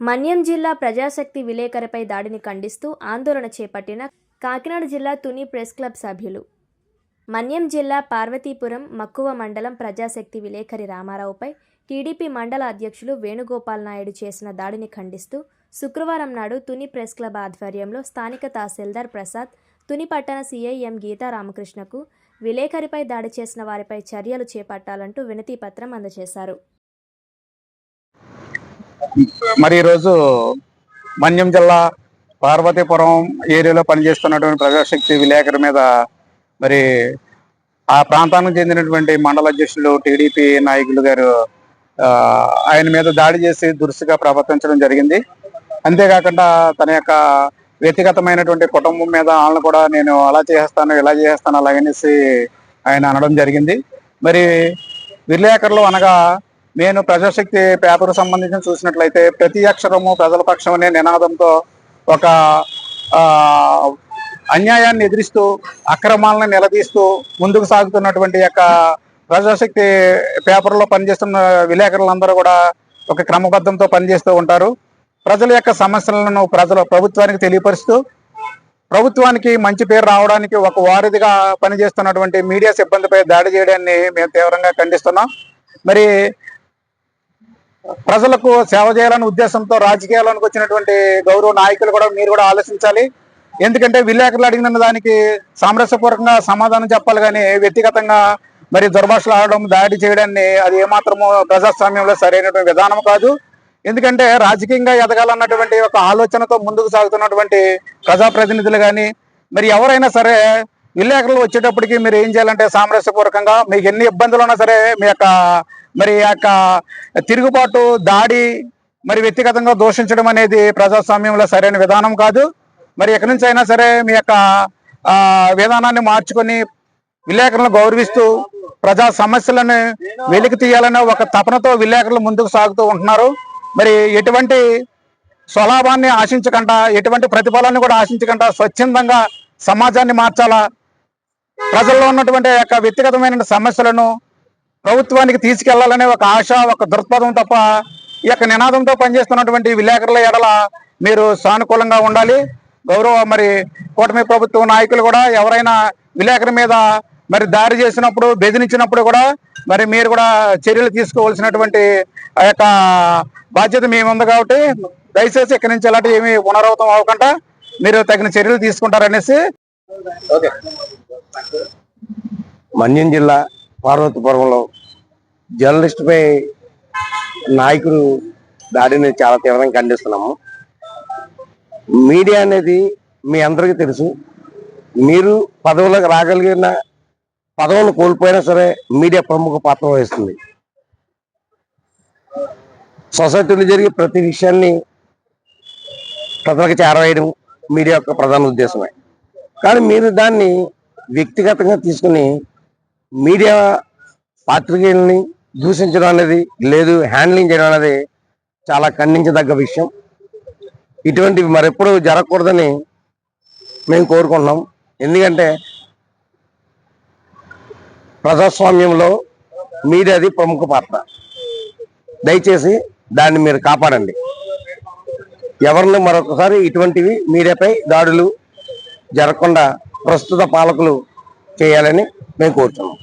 మన్యం జిల్లా ప్రజాశక్తి విలేకరిపై దాడిని ఖండిస్తూ ఆందోళన చేపట్టిన కాకినాడ జిల్లా తుని ప్రెస్ క్లబ్ సభ్యులు. మన్యం జిల్లా పార్వతీపురం మక్కువ మండలం ప్రజాశక్తి విలేకరి రామారావుపై టీడీపీ మండల అధ్యక్షులు వేణుగోపాల్ నాయుడు చేసిన దాడిని ఖండిస్తూ శుక్రవారం నాడు తుని ప్రెస్ క్లబ్ ఆధ్వర్యంలో స్థానిక తహసీల్దార్ ప్రసాద్ తుని పట్టణ సీఐఎం గీతా రామకృష్ణకు విలేకరిపై దాడి చేసిన వారిపై చర్యలు చేపట్టాలంటూ వినతిపత్రం అందజేశారు. మరి ఈరోజు మన్యం జిల్లా పార్వతీపురం ఏరియాలో పనిచేస్తున్నటువంటి ప్రజాశక్తి విలేకరి మీద మరి ఆ ప్రాంతానికి చెందినటువంటి మండల అధ్యక్షులు టీడీపీ నాయకులు గారు ఆయన మీద దాడి చేసి దురుసుగా ప్రవర్తించడం జరిగింది. అంతేకాకుండా తన యొక్క వ్యక్తిగతమైనటువంటి కుటుంబం మీద వాళ్ళని కూడా నేను అలా చేస్తాను ఇలా చేస్తాను అలాగనేసి ఆయన అనడం జరిగింది. మరి విలేకరులు అనగా నేను ప్రజాశక్తి పేపర్ సంబంధించి చూసినట్లయితే ప్రతి అక్షరము ప్రజల పక్షం అనే నినాదంతో ఒక అన్యాయాన్ని ఎదిరిస్తూ అక్రమాలను నిలదీస్తూ ముందుకు సాగుతున్నటువంటి యొక్క ప్రజాశక్తి పేపర్లో పనిచేస్తున్న విలేకరులందరూ కూడా ఒక క్రమబద్ధంతో పనిచేస్తూ ఉంటారు. ప్రజల యొక్క సమస్యలను ప్రజల ప్రభుత్వానికి తెలియపరుస్తూ ప్రభుత్వానికి మంచి పేరు రావడానికి ఒక వారధిగా పనిచేస్తున్నటువంటి మీడియా సిబ్బందిపై దాడి చేయడాన్ని మేము తీవ్రంగా ఖండిస్తున్నాం. మరి ప్రజలకు సేవ చేయాలనే ఉద్దేశంతో రాజకీయాలకు వచ్చినటువంటి గౌరవ నాయకులు కూడా మీరు కూడా ఆలోచించాలి. ఎందుకంటే విలేకరులు అడిగిన దానికి సామరస్యపూర్వకంగా సమాధానం చెప్పాలి కానీ వ్యక్తిగతంగా మరి దుర్భాషలు ఆడడం దాడి చేయడాన్ని అది ఏమాత్రము ప్రజాస్వామ్యంలో సరైనటువంటి విధానం కాదు. ఎందుకంటే రాజకీయంగా ఎదగాలన్నటువంటి ఒక ఆలోచనతో ముందుకు సాగుతున్నటువంటి ప్రజాప్రతినిధులు కానీ మరి ఎవరైనా సరే విలేకరులు వచ్చేటప్పటికి మీరు ఏం చేయాలంటే సామరస్యపూర్వకంగా మీకు ఎన్ని ఇబ్బందులు ఉన్నా సరే మీ యొక్క మరి యొక్క తిరుగుబాటు దాడి మరి వ్యక్తిగతంగా దూషించడం అనేది ప్రజాస్వామ్యంలో సరైన విధానం కాదు. మరి ఎక్కడి నుంచి అయినా సరే మీ యొక్క విధానాన్ని మార్చుకొని విలేకరులను గౌరవిస్తూ ప్రజా సమస్యలను వెలికి తీయాలనే ఒక తపనతో విలేకరులు ముందుకు సాగుతూ ఉంటున్నారు. మరి ఎటువంటి స్వలాభాన్ని ఆశించకుండా ఎటువంటి ప్రతిఫలాన్ని కూడా ఆశించకుండా స్వచ్ఛందంగా సమాజాన్ని మార్చాలా? ప్రజల్లో ఉన్నటువంటి యొక్క వ్యక్తిగతమైన సమస్యలను ప్రభుత్వానికి తీసుకెళ్ళాలనే ఒక ఆశ ఒక దృక్పథం తప్ప ఈ యొక్క నినాదంతో పనిచేస్తున్నటువంటి విలేకరుల ఎడల మీరు సానుకూలంగా ఉండాలి. గౌరవ మరి కూటమి ప్రభుత్వ నాయకులు కూడా ఎవరైనా విలేకరి మీద మరి దారి చేసినప్పుడు బెదిరించినప్పుడు కూడా మరి మీరు కూడా చర్యలు తీసుకోవాల్సినటువంటి ఆ యొక్క బాధ్యత మేము ఉంది కాబట్టి దయచేసి ఇక్కడి నుంచి ఇలాంటి ఏమి పునరావృతం అవ్వకుండా మీరు తగిన చర్యలు తీసుకుంటారనేసి ఓకే. మన్యం జిల్లా పార్వతీపురంలో జర్నలిస్టుపై నాయకుడు దాడిని చాలా తీవ్రంగా ఖండిస్తున్నాము. మీడియా అనేది మీ అందరికీ తెలుసు. మీరు పదవులకు రాగలిగిన పదవులు కోల్పోయినా సరే మీడియా ప్రముఖ పాత్ర వహిస్తుంది. సొసైటీలో జరిగే ప్రతి విషయాన్ని ప్రజలకు చేరవేయడం మీడియా యొక్క ప్రధాన ఉద్దేశమే. కానీ మీరు దాన్ని వ్యక్తిగతంగా తీసుకుని మీడియా పాత్రికేయుల్ని దూషించడం అనేది లేదు హ్యాండ్లింగ్ చేయడం అనేది చాలా ఖండించదగ్గ విషయం. ఇటువంటివి మరెప్పుడు జరగకూడదని మేము కోరుకుంటున్నాం. ఎందుకంటే ప్రజాస్వామ్యంలో మీడియాది ప్రముఖ పాత్ర. దయచేసి దాన్ని మీరు కాపాడండి. ఎవరిని మరొకసారి ఇటువంటివి మీడియాపై దాడులు జరగకుండా ప్రస్తుత పాలకులు చేయాలని మేము కోరుతున్నాం.